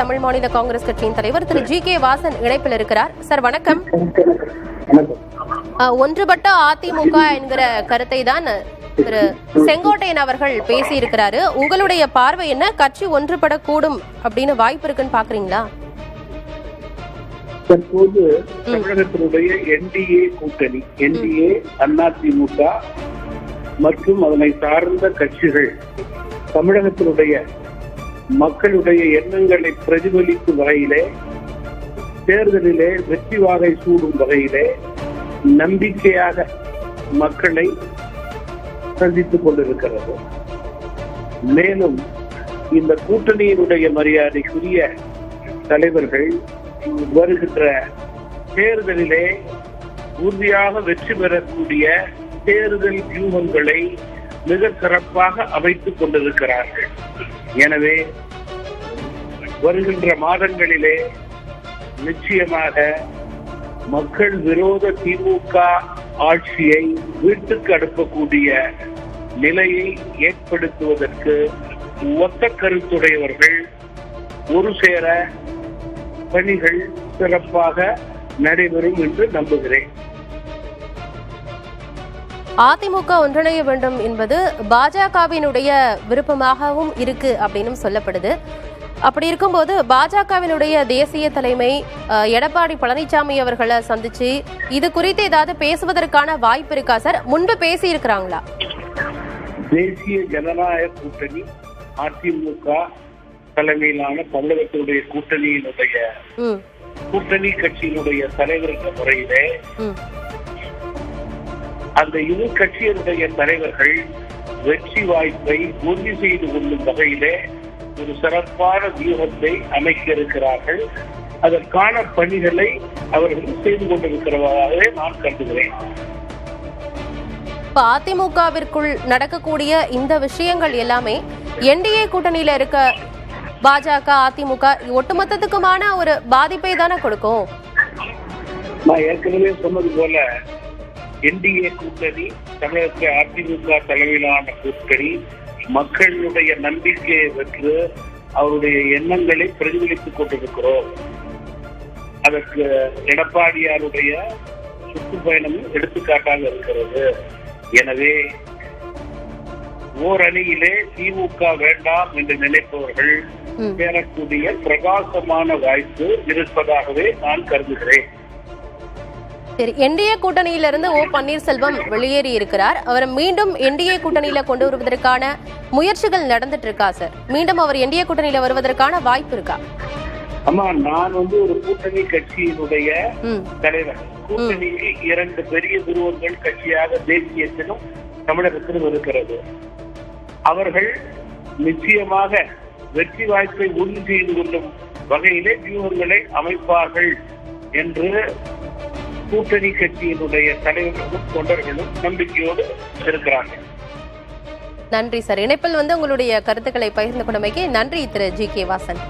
தமிழ் மாநில காங்கிரஸ் கட்சியின் தலைவர் திரு ஜி கே வாசன் இணைப்பில் இருக்கிறார். சார் வணக்கம். ஒன்றுபட்ட அதிமுக என்கிற கருத்தை தான் திரு செங்கோட்டையன் அவர்கள் பேசியிருக்கிறாரு. உங்களுடைய பார்வை என்ன? கட்சி ஒன்றுபடக்கூடும் அப்படின்னு வாய்ப்பு இருக்குன்னு பாக்குறீங்களா? தற்போது தமிழகத்தினுடைய என்டிஏ கூட்டணி என்டிஏ அதிமுக மற்றும் அதனை சார்ந்த கட்சிகள் தமிழகத்தினுடைய மக்களுடைய எண்ணங்களை பிரதிபலிக்கும் வகையிலே தேர்தலிலே வெற்றி வாகை சூடும் வகையிலே நம்பிக்கையாக மக்களை சந்தித்துக் கொண்டிருக்கிறது. மேலும் இந்த கூட்டணியினுடைய மரியாதைக்குரிய தலைவர்கள் வருகின்ற தேர்தலிலே உறுதியாக வெற்றி பெறக்கூடிய தேர்தல் வியூகங்களை மிக சிறப்பாக அமைத்துக் கொண்டிருக்கிறார்கள். எனவே வருகின்ற மாதங்களிலே நிச்சயமாக மக்கள் விரோத திமுக ஆட்சியை வீட்டுக்கு அனுப்பக்கூடிய நிலையை ஏற்படுத்துவதற்கு ஒத்த கருத்துடையவர்கள் ஒரு சேர பணிகள் சிறப்பாக நடைபெறும் என்று நம்புகிறேன். அதிமுக ஒன்றிணைய வேண்டும் என்பது பாஜகவினுடைய விருப்பமாகவும் இருக்கு அப்படின்னு சொல்லப்படுது. அப்படி இருக்கும்போது பாஜகவினுடைய தேசிய தலைமை எடப்பாடி பழனிசாமி அவர்களை சந்திச்சு இது குறித்து ஏதாவது பேசுவதற்கான வாய்ப்பு இருக்கா சார்? முன்பு பேசி இருக்கிறாங்களா தேசிய ஜனநாயக கூட்டணி அதிமுக தலைமையிலான தமிழகத்தினுடைய கூட்டணியினுடைய கூட்டணி கட்சியினுடைய தலைவர் என்ற முறையிலே அந்த இரு கட்சியினுடைய தலைவர்கள் வெற்றி வாய்ப்பை உறுதி செய்து கொள்ளும் வகையிலே ஒரு சிறப்பான வியூகத்தை அமைக்க இருக்கிறார்கள் அதற்கான பணிகளை அவர்கள் செய்து கொண்டிருக்கிறதாகவே நான் கருதுகிறேன். இப்ப அதிமுகவிற்குள் நடக்கக்கூடிய இந்த விஷயங்கள் எல்லாமே என்டிஏ கூட்டணியில இருக்க பாஜக அதிமுக ஒட்டுமொத்தத்துக்குமான ஒரு பாதிப்பை தானே கொடுக்கும்? நான் ஏற்கனவே சொன்னது போல என்டிஏ கூட்டணி தமிழகத்தில் அதிமுக தலைமையிலான கூட்டணி மக்களுடைய நம்பிக்கையை பெற்று அவருடைய எண்ணங்களை பிரதிபலித்துக் கொண்டிருக்கிறோம். அதற்கு எடப்பாடியாருடைய சுற்றுப்பயணமும் எடுத்துக்காட்டாக இருக்கிறது. எனவே ஓரணியிலே திமுக வேண்டாம் என்று நினைப்பவர்கள் ம். சேரக்கூடிய பிரகாசமான வாய்ப்பு இருப்பதாகவே நான் கருதுகிறேன். சரி என்டிஏ கூட்டணியிலிருந்து ஓ பன்னீர்செல்வம் வெளியேறி இருக்கிறார். அவரை மீண்டும் என்டிஏ கூட்டணியில கொண்டு வருவதற்கான முயற்சிகள் நடந்துட்டு இருக்கா சார்? மீண்டும் அவர் என்டிஏ கூட்டணியில வருவதற்கான வாய்ப்பு இருக்கா? அம்மா நான் வந்து ஒரு கூட்டணி கட்சியினுடைய தலைவர். கூட்டணிக்கு இரண்டு பெரிய துருவங்கள் கட்சியாக தேசியத்திலும் தமிழகத்திலும் இருக்கிறது. அவர்கள் நிச்சயமாக வெற்றி வாய்ப்பை உறுதி செய்து கொள்ளும் வகையிலே வியூகங்களை அமைப்பார்கள் என்று கூட்டணி கட்சியினுடைய தலைவர்களும் தொண்டர்களும் நம்பிக்கையோடு இருக்கிறார்கள். நன்றி சார். இணைப்பில் வந்து உங்களுடைய கருத்துக்களை பகிர்ந்து கொண்டமைக்கு நன்றி திரு ஜி கே வாசன்.